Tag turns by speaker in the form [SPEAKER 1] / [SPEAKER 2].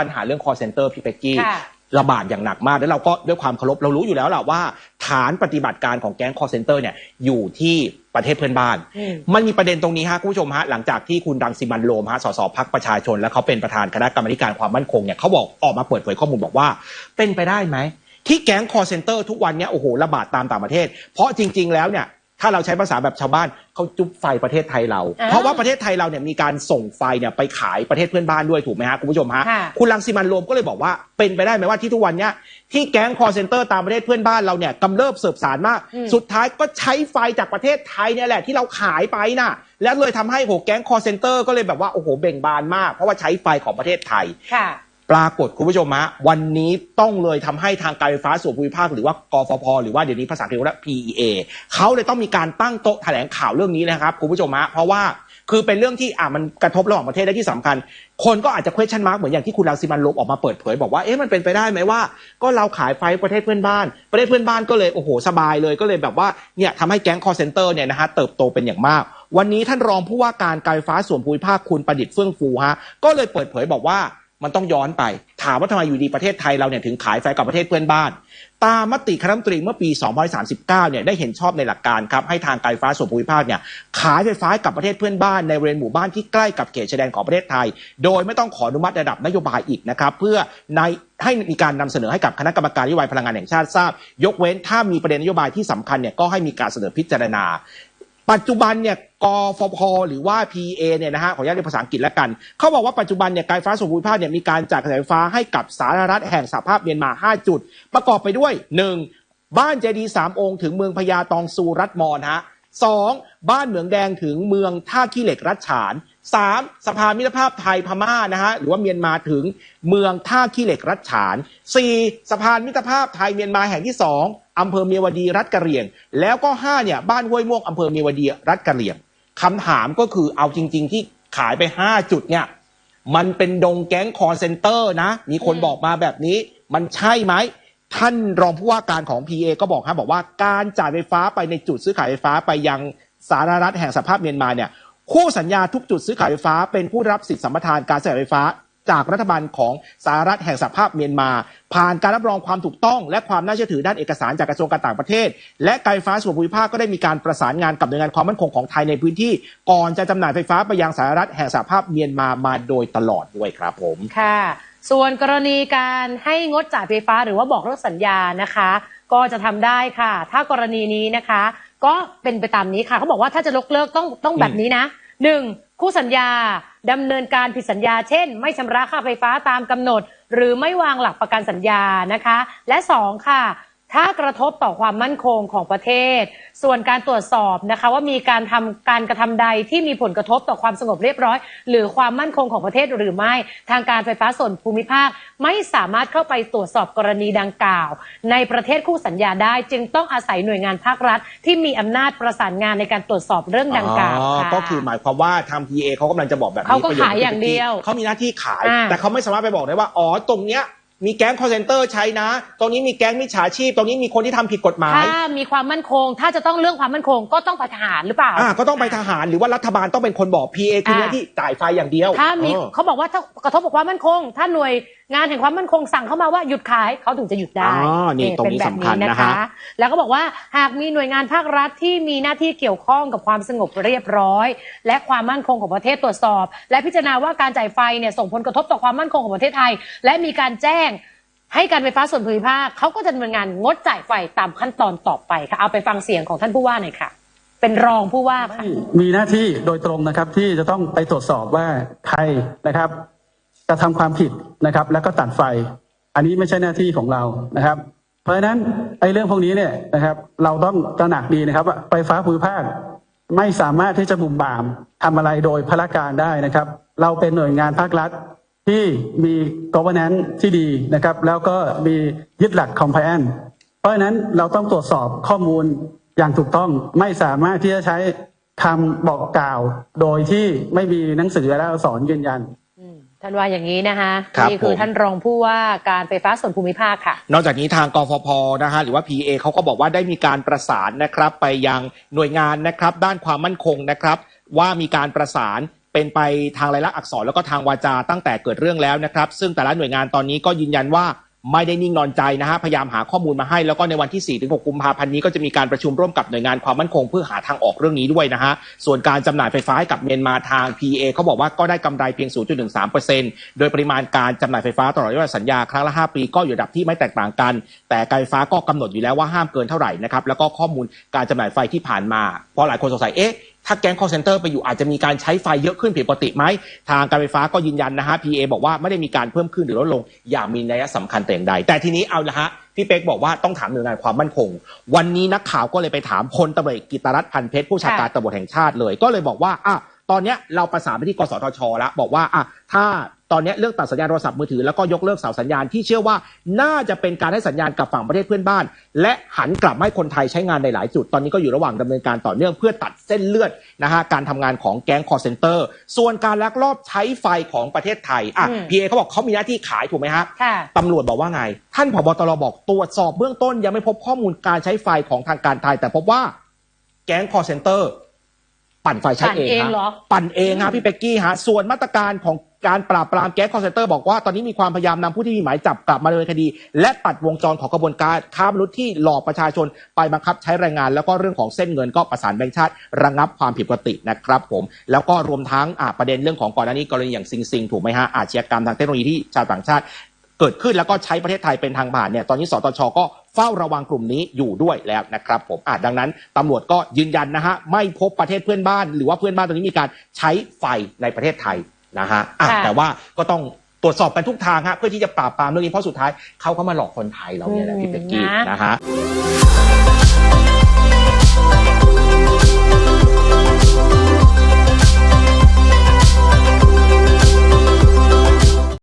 [SPEAKER 1] ปัญหาเรื่อง call center พี่เป็กกี้
[SPEAKER 2] ค่ะ
[SPEAKER 1] ระบาดอย่างหนักมาก แล้วเราก็ด้วยความเคารพเรารู้อยู่แล้วแหละว่า ฐานปฏิบัติการของแก๊ง call center เนี่ยอยู่ที่ประเทศเพื่อนบ้าน
[SPEAKER 2] อืม
[SPEAKER 1] มันมีประเด็นตรงนี้ฮะคุณผู้ชมฮะหลังจากที่คุณรังสิมันต์โรมฮะสสพักประชาชน และเขาเป็นประธานคณะกรรมาธิการความมั่นคงเนี่ยเขาบอกออกมาเปิดเผยข้อมูลบอกว่า เป็นไปได้ไหมที่แก๊ง call center ทุกวันเนี้ยโอ้โหระบาดตามต่างประเทศ เพราะจริง ๆ แล้วเนี่ย ถ้าเราใช้ภาษาแบบชาวบ้านเขาจุ๊บไฟประเทศไทยเรา
[SPEAKER 2] อ่า
[SPEAKER 1] เพราะว่าประเทศไทยเราเนี่ยมีการส่งไฟเนี่ยไปขายประเทศเพื่อนบ้านด้วยถูกไหมฮะคุณผู้ชมฮะ
[SPEAKER 2] ค่ะ
[SPEAKER 1] คุณรังสิมันต์โรมก็เลยบอกว่าเป็นไปได้ไหมว่าที่ทุกวันเนี้ยที่แก๊ง call center ตามประเทศเพื่อนบ้านเราเนี่ยกำเริบเสิบสารมาก
[SPEAKER 2] อืม
[SPEAKER 1] สุดท้ายก็ใช้ไฟจากประเทศไทยเนี่ยแหละที่เราขายไปน่ะ แล้วเลยทำให้โหแก๊ง call center ก็เลยแบบว่าโอ้โหเบ่งบานมากเพราะว่าใช้ไฟของประเทศไทย
[SPEAKER 2] ค่ะ
[SPEAKER 1] ปรากฏคุณผู้ชมฮะวันนี้ต้องเลยทำให้ทางการไฟฟ้าส่วนภูมิภาคหรือว่ากฟพหรือว่าเดี๋ยวนี้ภาษาเรียกว่า PEA เขาเลยต้องมีการตั้งโต๊ะแถลงข่าวเรื่องนี้นะครับคุณผู้ชมฮะเพราะว่าคือเป็นเรื่องที่อะมันกระทบระหว่างประเทศและที่สำคัญ คนก็อาจจะ question mark เหมือนอย่างที่คุณรังสิมันต์โรมออกมาเปิดเผยบอกว่าเอ๊ะมันเป็นไปได้ไหมว่า ก็เราขายไฟประเทศเพื่อนบ้าน ประเทศเพื่อนบ้านก็เลยโอ้โหสบายเลยก็เลยแบบว่าเนี่ยทำให้แก๊ง call center เนี่ยนะฮะเติบโตเป็นอย่างมากวันนี้ท่านรองผู้ว่าการการไฟฟ้าส่วนภูมิภาคคุณประดิษฐ์เฟื่องฟูฮะก็เลยเปิดเผยบอกว่า มันต้องย้อนไป ถามว่าทำไมอยู่ดีประเทศไทยเราเนี่ยถึงขายไฟกับประเทศเพื่อนบ้าน ตามมติคณะรัฐมนตรีเมื่อปี 2539 เนี่ยได้เห็นชอบในหลักการครับให้ทางการไฟฟ้าส่วนภูมิภาคเนี่ยขายไฟฟ้ากับประเทศเพื่อนบ้านในบริเวณหมู่บ้านที่ใกล้กับเขตชายแดนของประเทศไทย โดยไม่ต้องขออนุมัติระดับนโยบายอีกนะครับเพื่อในให้มีการนำเสนอให้กับคณะกรรมการนโยบายพลังงานแห่งชาติทราบ ยกเว้นถ้ามีประเด็นนโยบายที่สำคัญเนี่ยก็ให้มีการเสนอพิจารณา ปัจจุบันเนี่ยกฟพหรือว่า PA เนี่ยนะฮะขออนุญาตเรียกภาษาอังกฤษแล้วกัน เขาบอกว่าปัจจุบันเนี่ยการไฟฟ้าส่วนภูมิภาคเนี่ยมีการจ่ายกระแสไฟฟ้าให้กับสาธารณรัฐแห่งสหภาพเมียนมา 5 จุด ประกอบไปด้วย 1. บ้านเจดีสามองค์ถึงเมืองพญาตองซูรัฐมอนฮะสองบ้านเหมืองแดงถึงเมืองท่าขี้เหล็กรัชฉาน สามสภามิตรภาพไทยพม่านะฮะหรือว่าเมียนมาถึงเมืองท่าขี้เหล็กรัชฉานสี่สะพานมิตรภาพไทยเมียนมาแห่งที่สองอำเภอเมียวดีรัฐกะเหรี่ยง แล้วก็ห้าเนี่ยบ้านห้วยม่วงอำเภอเมียวดีรัฐกะเหรี่ยงคำถามก็คือเอาจริง ๆ ที่ขายไปห้าจุดเนี่ยมันเป็นดงแก๊งคอร์เซนเตอร์นะ มีคนบอกมาแบบนี้ มันใช่ไหม ท่านรองผู้ว่าการของ PA ก็บอกครับบอกว่าการจ่ายไฟฟ้าไปในจุดซื้อขายไฟฟ้าไปยังสาธารณรัฐแห่งสหภาพเมียนมาเนี่ย คู่สัญญาทุกจุดซื้อขายไฟฟ้า เป็นผู้รับสิทธิสัมปทานการจ่ายไฟฟ้า จากรัฐบาลของสหรัฐแห่งสหภาพเมียนมา ผ่านการรับรองความถูกต้อง และความน่าเชื่อถือด้านเอกสารจากกระทรวงการต่างประเทศ และการไฟฟ้าส่วนภูมิภาคก็ได้มีการประสานงานกับหน่วยงานความมั่นคงของไทยในพื้นที่ ก่อนจะจำหน่ายไฟฟ้าไปยังสหรัฐแห่งสหภาพเมียนมามาโดยตลอดด้วยครับผม
[SPEAKER 2] ค่ะส่วนกรณีการให้งดจ่ายไฟฟ้าหรือว่าบอกเลิกสัญญานะคะ ก็จะทำได้ค่ะ ถ้ากรณีนี้นะคะ ก็เป็นไปตามนี้ค่ะเขาบอกว่าถ้าจะยกเลิกต้องต้องแบบนี้นะหนึ่งคู่สัญญาดำเนินการผิดสัญญา เช่น ไม่ชำระค่าไฟฟ้าตามกำหนด หรือไม่วางหลักประกันสัญญานะคะ และสองค่ะ ถ้ากระทบต่อความมั่นคงของประเทศ ส่วนการตรวจสอบนะคะ ว่ามีการทำการกระทำใดที่มีผลกระทบต่อความสงบเรียบร้อย หรือความมั่นคงของประเทศหรือไม่ ทางการไฟฟ้าส่วนภูมิภาค ไม่สามารถเข้าไปตรวจสอบกรณีดังกล่าว ในประเทศคู่สัญญาได้ จึงต้องอาศัยหน่วยงานภาครัฐ ที่มีอำนาจประสานงานในการตรวจสอบเรื่องดังกล่าว
[SPEAKER 1] อ๋อ
[SPEAKER 2] ค่ะ
[SPEAKER 1] ก็คือหมายความว่าทาง PA เขากำลังจะบอกแบบนี้
[SPEAKER 2] เขาก็
[SPEAKER 1] ประโค
[SPEAKER 2] ขายอย่างเดียว
[SPEAKER 1] เขามีหน้าที่ขาย
[SPEAKER 2] อ่า
[SPEAKER 1] แต่เขาไม่สามารถไปบอกได้ว่าอ๋อตรงเนี้ย มีแก๊งคอร์เซนเตอร์ใช้นะ ตรงนี้มีแก๊งมิจฉาชีพ ตรงนี้มีคนที่ทำผิดกฎหมาย
[SPEAKER 2] ถ้ามีความมั่นคง ถ้าจะต้องเรื่องความมั่นคงก็ต้องไปทหารหรือเปล่า
[SPEAKER 1] อ่า ก็ต้องไปทหารหรือว่ารัฐบาลต้องเป็นคนบอก PA คือ
[SPEAKER 2] อ่า
[SPEAKER 1] หน้าที่จ่ายไฟอย่างเดียว
[SPEAKER 2] ถ้ามี
[SPEAKER 1] เออ
[SPEAKER 2] เขาบอกว่าถ้ากระทบกับความมั่นคง ถ้าหน่วย งานแห่งความมั่นคงสั่งเข้ามาว่าหยุดขายเขาถึงจะหยุดได้
[SPEAKER 1] อ๋อนี่
[SPEAKER 2] เออ
[SPEAKER 1] ตรงนี้
[SPEAKER 2] เป็แบบ
[SPEAKER 1] สำคัญนะฮะ
[SPEAKER 2] แล้วก็บอกว่าหากมีหน่วยงานภาครัฐที่มีหน้าที่เกี่ยวข้องกับความสงบเรียบร้อย และความมั่นคงของประเทศตรวจสอบ และพิจารณาว่าการจ่ายไฟเนี่ยส่งผลกระทบต่อความมั่นคงของประเทศไทย และมีการแจ้งให้การไฟฟ้าส่วนภูมิภาคเขาก็จะดำเนินงานงดจ่ายไฟตามขั้นตอนต่อไปค่ะเอาไปฟังเสียงของท่านผู้ว่าหน่อยค่ะ เป็นรองผู้ว่าค่ะ
[SPEAKER 3] มีหน้าที่โดยตรงนะครับที่จะต้องไปตรวจสอบว่าใครนะครับ กระทำความผิดนะครับ แล้วก็ตัดไฟ อันนี้ไม่ใช่หน้าที่ของเรานะครับ เพราะฉะนั้นไอ้เรื่องพวกนี้เนี่ยนะครับ เราต้องตระหนักดีนะครับว่าไฟฟ้าภูมิภาคไม่สามารถที่จะบุ่มบามทำอะไรโดยพละการได้นะครับ เราเป็นหน่วยงานภาครัฐที่มี governance ที่ดีนะครับ แล้วก็มียึดหลัก compliance เพราะฉะนั้นเราต้องตรวจสอบข้อมูลอย่างถูกต้องไม่สามารถที่จะใช้คำบอกกล่าว โดยที่ไม่มีหนังสือและอักษรยืนยัน
[SPEAKER 2] ท่านว่าอย่างนี้นะคะ
[SPEAKER 1] ครับ
[SPEAKER 2] นี่คือ
[SPEAKER 1] ผม
[SPEAKER 2] ท่านรองผู้ว่าการไฟฟ้าส่วนภูมิภาคค่ะ
[SPEAKER 1] นอกจากนี้ทางกฟพนะฮะหรือว่า PA เขาก็บอกว่าได้มีการประสานนะครับไปยังหน่วยงานนะครับด้านความมั่นคงนะครับ ว่ามีการประสานเป็นไปทางลายลักษณ์อักษรแล้วก็ทางวาจาตั้งแต่เกิดเรื่องแล้วนะครับ ซึ่งแต่ละหน่วยงานตอนนี้ก็ยืนยันว่า ไม่ได้นิ่งนอนใจนะฮะพยายามหาข้อมูลมาให้แล้วก็ในวันที่4-6กุมภาพันธ์นี้ก็จะมีการประชุมร่วมกับหน่วยงานความมั่นคงเพื่อหาทางออกเรื่องนี้ด้วยนะฮะส่วนการจำหน่ายไฟฟ้าให้กับเมียนมาทาง PA เขาบอกว่าก็ได้กำไรเพียง 0.13%โดยปริมาณการจำหน่ายไฟฟ้าตลอดระยะเวลาสัญญาครั้งละ 5 ปีก็อยู่ระดับที่ไม่แตกต่างกัน แต่การไฟฟ้าก็กำหนดอยู่แล้วว่าห้ามเกินเท่าไหร่นะครับแล้วก็ข้อมูลการจำหน่ายไฟที่ผ่านมาเพราะหลายคนสงสัยเอ๊ะ ถ้าแก๊งคอร์เซนเตอร์ไปอยู่อาจจะมีการใช้ไฟเยอะขึ้นผิดปกติไหม ทางการไฟฟ้าก็ยืนยันนะฮะ PA บอกว่าไม่ได้มีการเพิ่มขึ้นหรือลดลง อย่างมีนัยสำคัญแต่อย่างใด แต่ทีนี้เอาละฮะพี่เป๊กบอกว่าต้องถามหน่วยงานความมั่นคง วันนี้นักข่าวก็เลยไปถามพลตำรวจกิตรัตน์พันเพชรผู้บัญชาการตำรวจแห่งชาติเลย ก็เลยบอกว่าอะ ตอนเนี้ยเราประสานไปที่กสทชแล้วบอกว่าอะถ้าตอนเนี้ยเรื่องตัดสัญญาณโทรศัพท์มือถือแล้วก็ยกเลิกเสาสัญญาณที่เชื่อว่าน่าจะเป็นการให้สัญญาณกับฝั่งประเทศเพื่อนบ้าน และหันกลับมาให้คนไทยใช้งานในหลายจุด ตอนนี้ก็อยู่ระหว่างดำเนินการต่อเนื่องเพื่อตัดเส้นเลือดนะฮะการทำงานของแก๊งคอร์เซนเตอร์ส่วนการลักลอบใช้ไฟของประเทศไทยอะ
[SPEAKER 2] อืม
[SPEAKER 1] พีเอเขาบอกเขามีหน้าที่ขายถูกไหมฮะ
[SPEAKER 2] ค่ะ
[SPEAKER 1] ตำรวจบอกว่าไง ท่านผบตรบอกตรวจสอบเบื้องต้นยังไม่พบข้อมูลการใช้ไฟของทางการไทย แต่พบว่าแก๊งคอร์เซนเตอร์ ปั่นไฟใช้
[SPEAKER 2] ปั่น
[SPEAKER 1] เอง
[SPEAKER 2] เอง
[SPEAKER 1] ฮะ
[SPEAKER 2] เหรอ
[SPEAKER 1] ปั่นเองฮะพี่เป็กกี้ฮะส่วนมาตรการของการปราบปรามแก๊งคอร์เซนเตอร์บอกว่าตอนนี้มีความพยายามนำผู้ที่มีหมายจับกลับมาดำเนินคดี และตัดวงจรของกระบวนการค้ามนุษย์ที่หลอกประชาชนไปบังคับใช้แรงงาน แล้วก็เรื่องของเส้นเงินก็ประสานแบงค์ชาติระงับความผิดปกตินะครับผมแล้วก็รวมทั้งอ่าประเด็นเรื่องของก่อนหน้านี้กรณีอย่างซิงซิงถูกไหมฮะอาชญากรรมทางเทคโนโลยีที่ชาวต่างชาติ เกิดขึ้นแล้วก็ใช้ประเทศไทยเป็นทางผ่านเนี่ยตอนนี้สตชก็เฝ้าระวังกลุ่มนี้อยู่ด้วยแล้วนะครับผมอะดังนั้นตำรวจก็ยืนยันนะฮะไม่พบประเทศเพื่อนบ้าน หรือว่าเพื่อนบ้านตอนนี้มีการใช้ไฟในประเทศไทยนะฮะอะ
[SPEAKER 2] ค่ะ
[SPEAKER 1] แต่ว่าก็ต้องตรวจสอบกันทุกทางฮะเพื่อที่จะปราบปรามเรื่องนี้เพราะสุดท้ายเขาก็มาหลอกคนไทยเราเนี่ยแหละพี่เป็กกี้
[SPEAKER 2] อืมนะ
[SPEAKER 1] นะฮะ